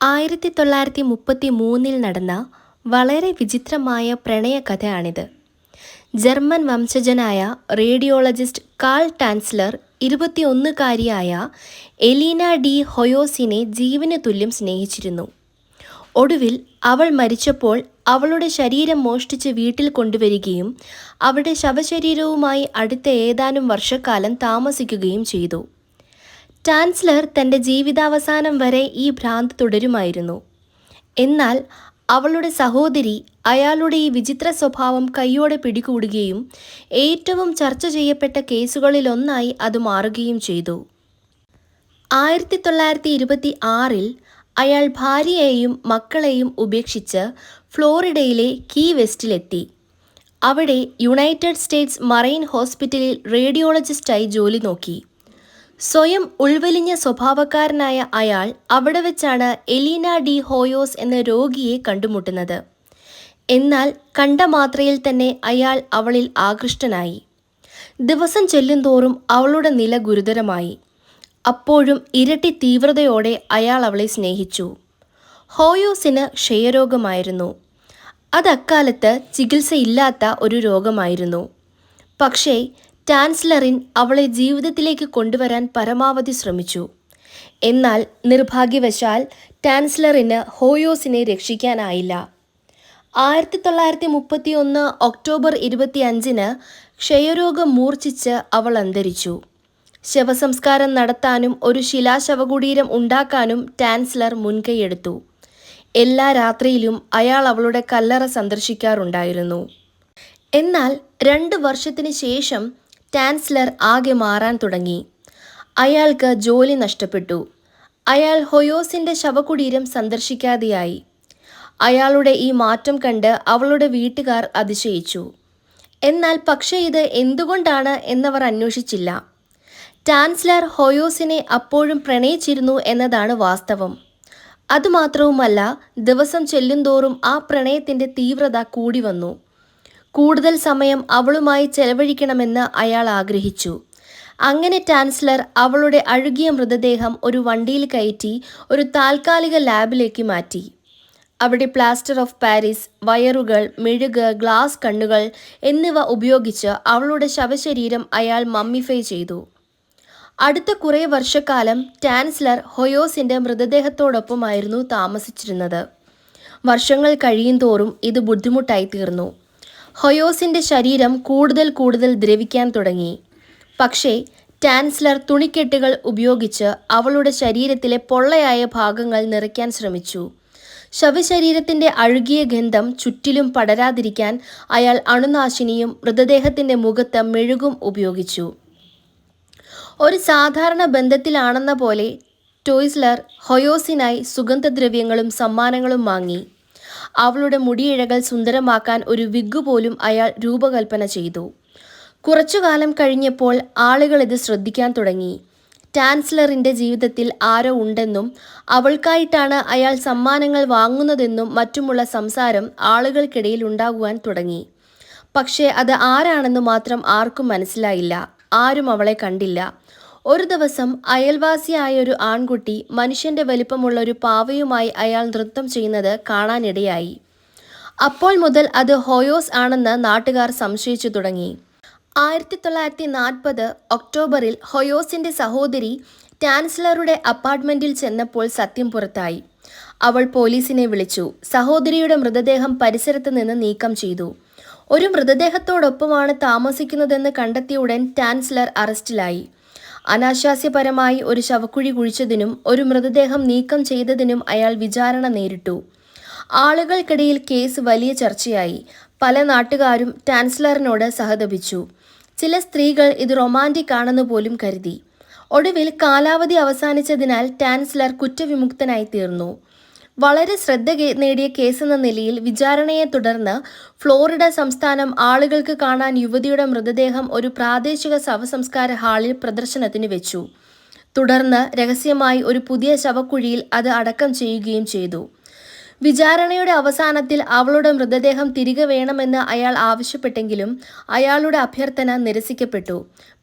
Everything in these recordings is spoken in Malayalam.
ആയിരത്തി തൊള്ളായിരത്തി മുപ്പത്തി മൂന്നിൽ നടന്ന വളരെ വിചിത്രമായ പ്രണയകഥയാണിത്. ജർമ്മൻ വംശജനായ റേഡിയോളജിസ്റ്റ് കാൾ ടാൻസ്ലർ ഇരുപത്തിയൊന്നുകാരിയായ എലീന ഡി ഹൊയോസിനെ ജീവന് തുല്യം സ്നേഹിച്ചിരുന്നു. ഒടുവിൽ അവൾ മരിച്ചപ്പോൾ അവളുടെ ശരീരം മോഷ്ടിച്ച് വീട്ടിൽ കൊണ്ടുവരികയും അവളുടെ ശവശരീരവുമായി അടുത്ത ഏതാനും വർഷക്കാലം താമസിക്കുകയും ചെയ്തു. ടാൻസ്ലർ തന്റെ ജീവിതാവസാനം വരെ ഈ ഭ്രാന്ത് തുടരുമായിരുന്നു. എന്നാൽ അവളുടെ സഹോദരി അയാളുടെ ഈ വിചിത്ര സ്വഭാവം കൈയോടെ പിടികൂടുകയും ഏറ്റവും ചർച്ച ചെയ്യപ്പെട്ട കേസുകളിലൊന്നായി അത് മാറുകയും ചെയ്തു. ആയിരത്തി തൊള്ളായിരത്തി ഇരുപത്തി ആറിൽ അയാൾ ഭാര്യയെയും മക്കളെയും ഉപേക്ഷിച്ച് ഫ്ലോറിഡയിലെ കീ വെസ്റ്റിലെത്തി. അവിടെ യുണൈറ്റഡ് സ്റ്റേറ്റ്സ് മറൈൻ ഹോസ്പിറ്റലിൽ റേഡിയോളജിസ്റ്റായി ജോലി നോക്കി. സ്വയം ഉൾവലിഞ്ഞ സ്വഭാവക്കാരനായ അയാൾ അവിടെ വെച്ചാണ് എലീന ഡി ഹോയോസ് എന്ന രോഗിയെ കണ്ടുമുട്ടുന്നത്. എന്നാൽ കണ്ട മാത്രയിൽ തന്നെ അയാൾ അവളിൽ ആകൃഷ്ടനായി. ദിവസം ചെല്ലുംതോറും അവളുടെ നില ഗുരുതരമായി. അപ്പോഴും ഇരട്ടി തീവ്രതയോടെ അയാൾ അവളെ സ്നേഹിച്ചു. ഹോയോസിന് ക്ഷയരോഗമായിരുന്നു. അത് അക്കാലത്ത് ചികിത്സയില്ലാത്ത ഒരു രോഗമായിരുന്നു. പക്ഷേ ടാൻസ്ലറിൻ അവളെ ജീവിതത്തിലേക്ക് കൊണ്ടുവരാൻ പരമാവധി ശ്രമിച്ചു. എന്നാൽ നിർഭാഗ്യവശാൽ ടാൻസ്ലറിന് ഹോയോസിനെ രക്ഷിക്കാനായില്ല. ആയിരത്തി തൊള്ളായിരത്തി മുപ്പത്തി ഒന്ന് ഒക്ടോബർ ഇരുപത്തി അഞ്ചിന് ക്ഷയരോഗം മൂർച്ഛിച്ച് അവൾ അന്തരിച്ചു. ശവസംസ്കാരം നടത്താനും ഒരു ശിലാശവകുടീരം ഉണ്ടാക്കാനും ടാൻസ്ലർ മുൻകൈയെടുത്തു. എല്ലാ രാത്രിയിലും അയാൾ അവളുടെ കല്ലറ സന്ദർശിക്കാറുണ്ടായിരുന്നു. എന്നാൽ രണ്ട് വർഷത്തിന് ശേഷം ടാൻസ്ലർ ആകെ മാറാൻ തുടങ്ങി. അയാൾക്ക് ജോലി നഷ്ടപ്പെട്ടു. അയാൾ ഹൊയോസിന്റെ ശവകുടീരം സന്ദർശിക്കാതെയായി. അയാളുടെ ഈ മാറ്റം കണ്ട് അവളുടെ വീട്ടുകാർ അതിശയിച്ചു. എന്നാൽ പക്ഷേ ഇത് എന്തുകൊണ്ടാണ് എന്നവർ അന്വേഷിച്ചില്ല. ടാൻസ്ലർ ഹൊയോസിനെ അപ്പോഴും പ്രണയിച്ചിരുന്നു എന്നതാണ് വാസ്തവം. അതുമാത്രവുമല്ല ദിവസം ചെല്ലുന്തോറും ആ പ്രണയത്തിന്റെ തീവ്രത കൂടി വന്നു. കൂടുതൽ സമയം അവളുമായി ചെലവഴിക്കണമെന്ന് അയാൾ ആഗ്രഹിച്ചു. അങ്ങനെ ടാൻസ്ലർ അവളുടെ അഴുകിയ മൃതദേഹം ഒരു വണ്ടിയിൽ കയറ്റി ഒരു താൽക്കാലിക ലാബിലേക്ക് മാറ്റി. അവിടെ പ്ലാസ്റ്റർ ഓഫ് പാരീസ് വയറുകൾ മെഴുക് ഗ്ലാസ് കണ്ണുകൾ എന്നിവ ഉപയോഗിച്ച് അവളുടെ ശവശരീരം അയാൾ മമ്മിഫൈ ചെയ്തു. അടുത്ത കുറേ വർഷക്കാലം ടാൻസ്ലർ ഹൊയോസിന്റെ മൃതദേഹത്തോടൊപ്പമായിരുന്നു താമസിച്ചിരുന്നത്. വർഷങ്ങൾ കഴിയും തോറും ഇത് ബുദ്ധിമുട്ടായി തീർന്നു ഹൊയോസിന്റെ ശരീരം കൂടുതൽ കൂടുതൽ ദ്രവിക്കാൻ തുടങ്ങി. പക്ഷേ ടാൻസ്ലർ തുണിക്കെട്ടുകൾ ഉപയോഗിച്ച് അവളുടെ ശരീരത്തിലെ പൊള്ളയായ ഭാഗങ്ങൾ നിറയ്ക്കാൻ ശ്രമിച്ചു. ശവശരീരത്തിന്റെ അഴുകിയ ഗന്ധം ചുറ്റിലും പടരാതിരിക്കാൻ അയാൾ അണുനാശിനിയും മൃതദേഹത്തിന്റെ മുഖത്ത് മെഴുകും ഉപയോഗിച്ചു. ഒരു സാധാരണ ബന്ധത്തിലാണെന്ന പോലെ ടോയ്സ്ലർ ഹൊയോസിനായി സുഗന്ധദ്രവ്യങ്ങളും സമ്മാനങ്ങളും വാങ്ങി. അവളുടെ മുടിയിഴകൾ സുന്ദരമാക്കാൻ ഒരു വിഗ് പോലും അയാൾ രൂപകൽപ്പന ചെയ്തു. കുറച്ചുകാലം കഴിഞ്ഞപ്പോൾ ആളുകൾ ഇത് ശ്രദ്ധിക്കാൻ തുടങ്ങി. ടാൻസ്ലറിന്റെ ജീവിതത്തിൽ ആരോ ഉണ്ടെന്നും അവൾക്കായിട്ടാണ് അയാൾ സമ്മാനങ്ങൾ വാങ്ങുന്നതെന്നും മറ്റുമുള്ള സംസാരം ആളുകൾക്കിടയിൽ ഉണ്ടാകുവാൻ തുടങ്ങി. പക്ഷേ അത് ആരാണെന്ന് മാത്രം ആർക്കും മനസ്സിലായില്ല. ആരും അവളെ കണ്ടില്ല. ഒരു ദിവസം അയൽവാസിയായ ഒരു ആൺകുട്ടി മനുഷ്യന്റെ വലിപ്പമുള്ള ഒരു പാവയുമായി അയാൾ നൃത്തം ചെയ്യുന്നത് കാണാനിടയായി. അപ്പോൾ മുതൽ അത് ഹോയോസ് ആണെന്ന് നാട്ടുകാർ സംശയിച്ചു തുടങ്ങി. ആയിരത്തി തൊള്ളായിരത്തി നാൽപ്പത് ഒക്ടോബറിൽ ഹൊയോസിന്റെ സഹോദരി ടാൻസലറുടെ അപ്പാർട്ട്മെന്റിൽ ചെന്നപ്പോൾ സത്യം പുറത്തായി. അവൾ പോലീസിനെ വിളിച്ചു. സഹോദരിയുടെ മൃതദേഹം പരിസരത്ത് നിന്ന് നീക്കം ചെയ്തു. ഒരു മൃതദേഹത്തോടൊപ്പമാണ് താമസിക്കുന്നതെന്ന് കണ്ടെത്തിയ ഉടൻ ടാൻസലർ അറസ്റ്റിലായി. അനാശാസ്യപരമായി ഒരു ശവക്കുഴി കുഴിച്ചതിനും ഒരു മൃതദേഹം നീക്കം ചെയ്തതിനും അയാൾ വിചാരണ നേരിട്ടു. ആളുകൾക്കിടയിൽ കേസ് വലിയ ചർച്ചയായി. പല നാട്ടുകാരും ടാൻസ്ലറിനോട് സഹതപിച്ചു. ചില സ്ത്രീകൾ ഇത് റൊമാന്റിക് ആണെന്ന് പോലും കരുതി. ഒടുവിൽ കാലാവധി അവസാനിച്ചതിനാൽ ടാൻസ്ലർ കുറ്റവിമുക്തനായി തീർന്നു. വളരെ ശ്രദ്ധ നേടിയ കേസെന്ന നിലയിൽ വിചാരണയെ തുടർന്ന് ഫ്ലോറിഡ സംസ്ഥാനം ആളുകൾക്ക് കാണാൻ യുവതിയുടെ മൃതദേഹം ഒരു പ്രാദേശിക ശവസംസ്കാര ഹാളിൽ പ്രദർശനത്തിന് വെച്ചു. തുടർന്ന് രഹസ്യമായി ഒരു പുതിയ ശവക്കുഴിയിൽ അത് അടക്കം ചെയ്യുകയും ചെയ്തു. വിചാരണയുടെ അവസാനത്തിൽ അവളുടെ മൃതദേഹം തിരികെ വേണമെന്ന് അയാൾ ആവശ്യപ്പെട്ടെങ്കിലും അയാളുടെ അഭ്യർത്ഥന നിരസിക്കപ്പെട്ടു.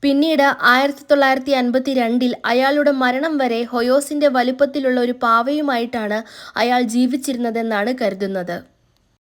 പിന്നീട് ആയിരത്തി തൊള്ളായിരത്തി അൻപത്തി രണ്ടിൽ അയാളുടെ മരണം വരെ ഹൊയോസിന്റെ വലുപ്പത്തിലുള്ള ഒരു പാവയുമായിട്ടാണ് അയാൾ ജീവിച്ചിരുന്നതെന്നാണ് കരുതുന്നത്.